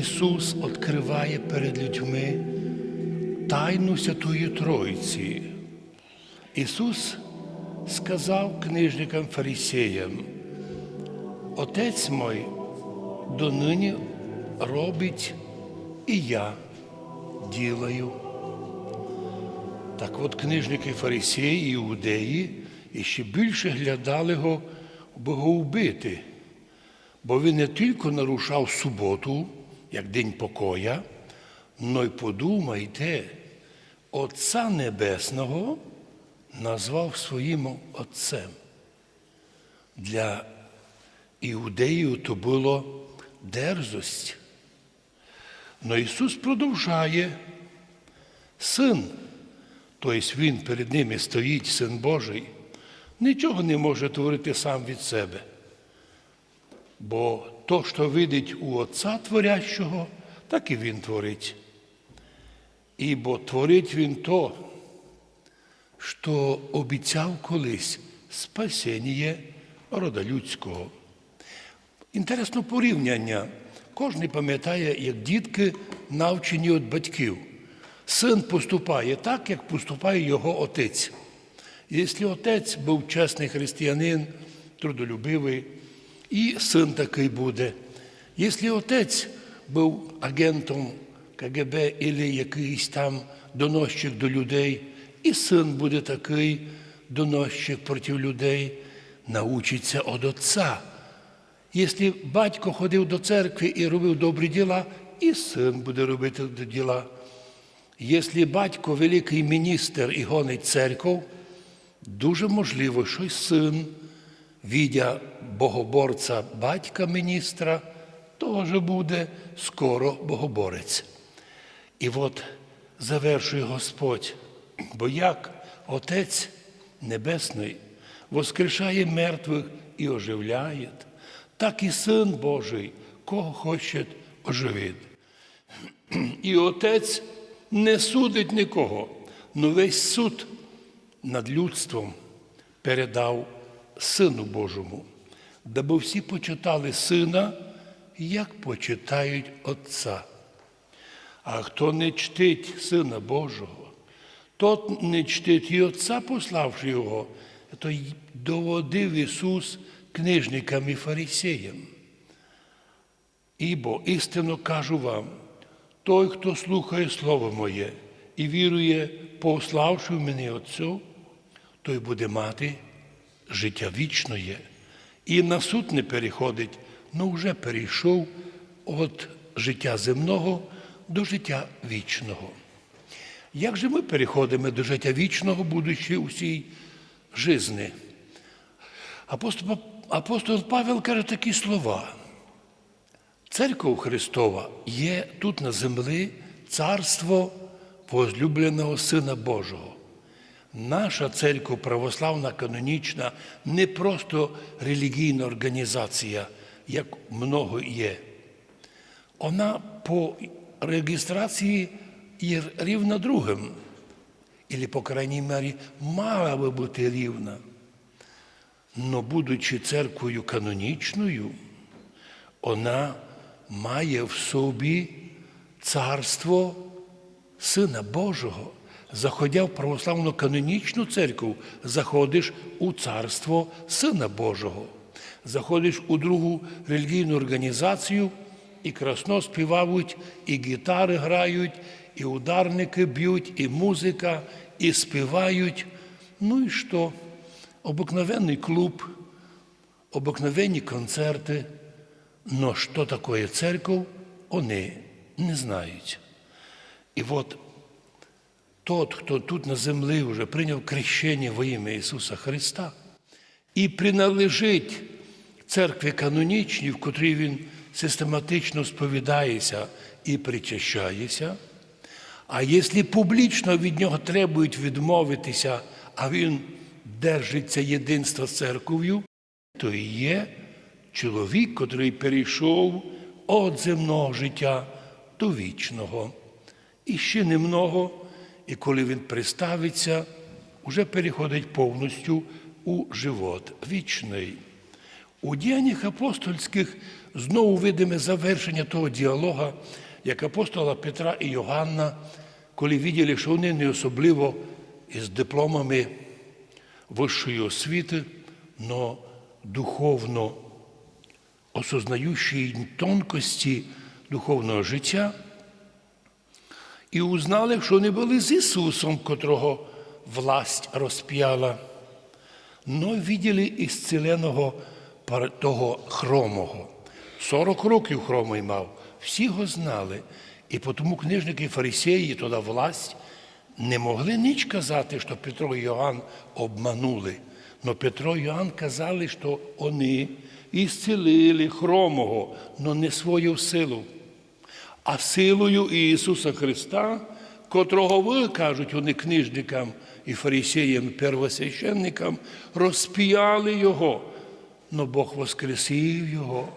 Ісус відкриває перед людьми тайну Святої Троїці. Ісус сказав книжникам фарисеям, Отець мой донині робить і я ділаю. Так от книжники фарисеї, іудеї і ще більше глядали його, бо вбити. Бо він не тільки нарушав суботу, як день покоя, но й подумайте, Отця Небесного назвав своїм Отцем. Для іудеїв то було дерзость. Но Ісус продовжує син, тобто Він перед ними стоїть, син Божий, нічого не може творити сам від себе. Бо то, що видить у Отця Творящого, так і Він творить. Ібо творить Він то, що обіцяв колись спасіння рода людського. Інтересно порівняння. Кожен пам'ятає, як дітки навчені від батьків. Син поступає так, як поступає його отець. Якщо отець був чесний християнин, трудолюбивий, і син такий буде. Якщо отець був агентом КГБ або якийсь там доносчик до людей, і син буде такий доносчик проти людей, научиться від отця. Якщо батько ходив до церкви і робив добрі діла, і син буде робити діла. Якщо батько великий міністр і гонить церкву, дуже можливо, що й син, відя богоборця батька міністра, теж буде скоро богоборець. І от завершує Господь, бо як Отець Небесний воскрешає мертвих і оживляє, так і Син Божий, кого хоче оживить. І Отець не судить нікого, але весь суд над людством передав Сину Божому, даби всі почитали Сина, як почитають Отця. А хто не чтить Сина Божого, тот не чтить і Отця, пославши Його, то й доводив Ісус книжникам і фарисеям. Ібо істинно кажу вам, той, хто слухає Слово Моє і вірує, пославши в мене Отцю, той буде мати життя вічне. І на суд не переходить, але вже перейшов від життя земного до життя вічного. Як же ми переходимо до життя вічного, будучи у цій житті? Апостол, апостол Павел каже такі слова. Церква Христова є тут на землі царство возлюбленого Сина Божого. Наша церква православна канонічна не просто релігійна організація, як много є. Вона по реєстрації є рівна другим, або, по крайній мірі, мала би бути рівна. Но будучи церквою канонічною, вона має в собі царство Сина Божого Заходя в православну канонічну церкву, заходиш у царство Сина Божого. Заходиш у другу релігійну організацію і красно співають, і гітари грають, і ударники б'ють, і музика, і співають. Ну і що? Обыкновенный клуб, обыкновенні концерти. Но що таке церковь, вони не знають. І от тот, хто тут на землі вже прийняв крещення во ім'я Ісуса Христа і приналежить церкві канонічній, в котрій Він систематично сповідається і причащається, а якщо публічно від нього требують відмовитися, а він держиться єдинства з церков'ю, то і є чоловік, котрий перейшов від земного життя до вічного. І ще немного, і коли він приставиться, вже переходить повністю у живот вічний. У діяннях апостольських знову видиме завершення того діалога, як апостола Петра і Йоганна, коли виділи, що вони не особливо із дипломами вищої освіти, но духовно осознаючі тонкості духовного життя, і узнали, що вони були з Ісусом, котрого власть розп'яла, но виділи ісцеленого того хромого. 40 років хромий мав, всі його знали. І тому книжники і фарисеї, тоді власть, не могли ніч казати, що Петро і Йоанн обманули. Но Петро і Йоанн казали, що вони ісцелили хромого, но не свою силу, а силою Ісуса Христа, котрого ви, кажуть вони книжникам і фарисеям, первосвященникам, розп'яли Його, но Бог воскресив Його.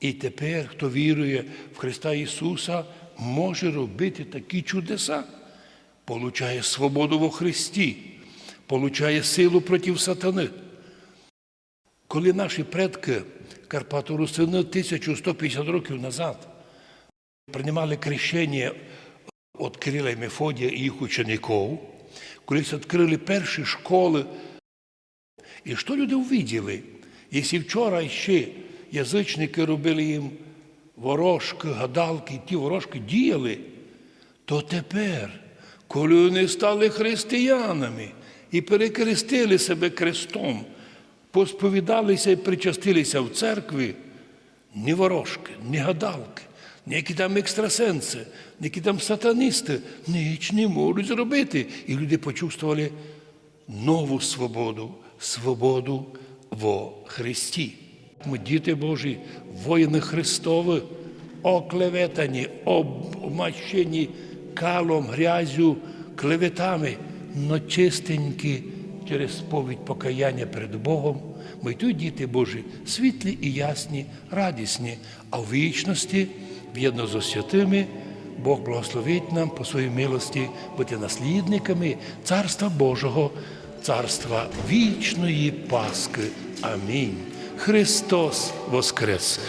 І тепер, хто вірує в Христа Ісуса, може робити такі чудеса, получає свободу во Христі, получає силу проти сатани. Коли наші предки Карпато-Русини 1150 років назад приймали крещення від Кирила і Мефодія і їх учеників, коли відкрили перші школи, і що люди увиділи? Якщо вчора ще язичники робили їм ворожки, гадалки, ті ворожки діяли, то тепер, коли вони стали християнами і перекрестили себе крестом, посповідалися і причастилися в церкві, ні ворожки, ні гадалки, які там екстрасенси, які там сатаністи ніч не можуть зробити. І люди почувствували нову свободу, свободу во Христі. Ми, діти Божі, воїни Христові, оклеветані, обмащені калом, грязю, клеветами, но чистенькі через сповідь покаяння перед Богом. Ми тут, діти Божі, світлі і ясні, радісні, а в вічності, в'єдно з святими, Бог благословить нам по своїй милості бути наслідниками Царства Божого, Царства вічної Пасхи. Амінь. Христос Воскрес!